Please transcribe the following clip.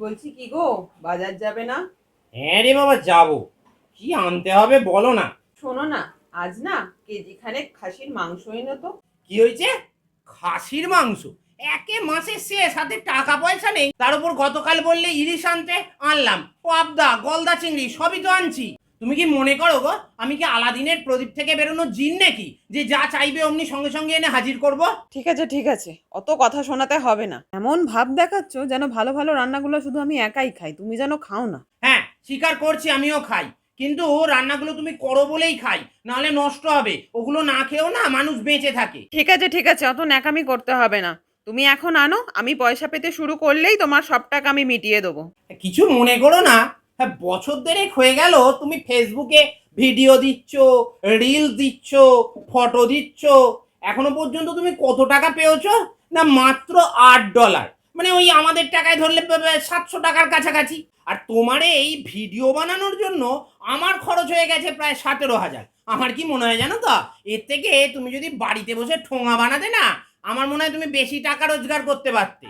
বলছি কি গো বাজার যাবে না? হ্যাঁ রে বাবা যাব। কি আনতে হবে বলো না। শোনো না আজ না কেজি খানেক খাসির মাংস এনো তো। কি হয়েছে? খাসির মাংস? একে মাসে শেষ হাতে টাকা পয়সা নেই। তার উপর গতকাল বললে ইলিশ আনতে আনলাম। পাবদা গলদা চিংড়ি সবই তো আনছি। তুমি কি মনে করো গো আমি কি আলাদিনের প্রদীপ থেকে বেরোনো জিন নাকি যে যা চাইবে অমনি সঙ্গে সঙ্গে এনে হাজির করব? ঠিক আছে ঠিক আছে। অত কথা শোনাতে হবে না। এমন ভাব দেখাচ্ছ যেন ভালো ভালো রান্নাগুলো শুধু আমি একাই খাই তুমি যেন খাও না। হ্যাঁ স্বীকার করছি আমিও খাই কিন্তু রান্নাগুলো তুমি করো বলেই খাই নাহলে নষ্ট হবে ওগুলো না খেয়েও না মানুষ বেঁচে থাকে। ঠিক আছে ঠিক আছে অত ন্যাকামি করতে হবে না। তুমি এখন আনো আমি পয়সা পেতে শুরু করলেই তোমার সব টাকা আমি মিটিয়ে দেবো। কিছু মনে করো না হ্যাঁ বছর দেড়েক হয়ে গেল, তুমি ফেসবুকে ভিডিও দিচ্ছ রিল দিচ্ছ ফটো দিচ্ছ, এখনও পর্যন্ত তুমি কত টাকা পেয়েছ? না, মাত্র আট ডলার মানে ওই আমাদের টাকায় ধরলে সাতশো টাকার কাছাকাছি। আর তোমার এই ভিডিও বানানোর জন্য আমার খরচ হয়ে গেছে প্রায় সতেরো হাজার। আমার কি মনে হয় জানো তো? এর থেকে তুমি যদি বাড়িতে বসে ঠোঙা বানাতে না, আমার মনে হয় তুমি বেশি টাকা রোজগার করতে পারতে।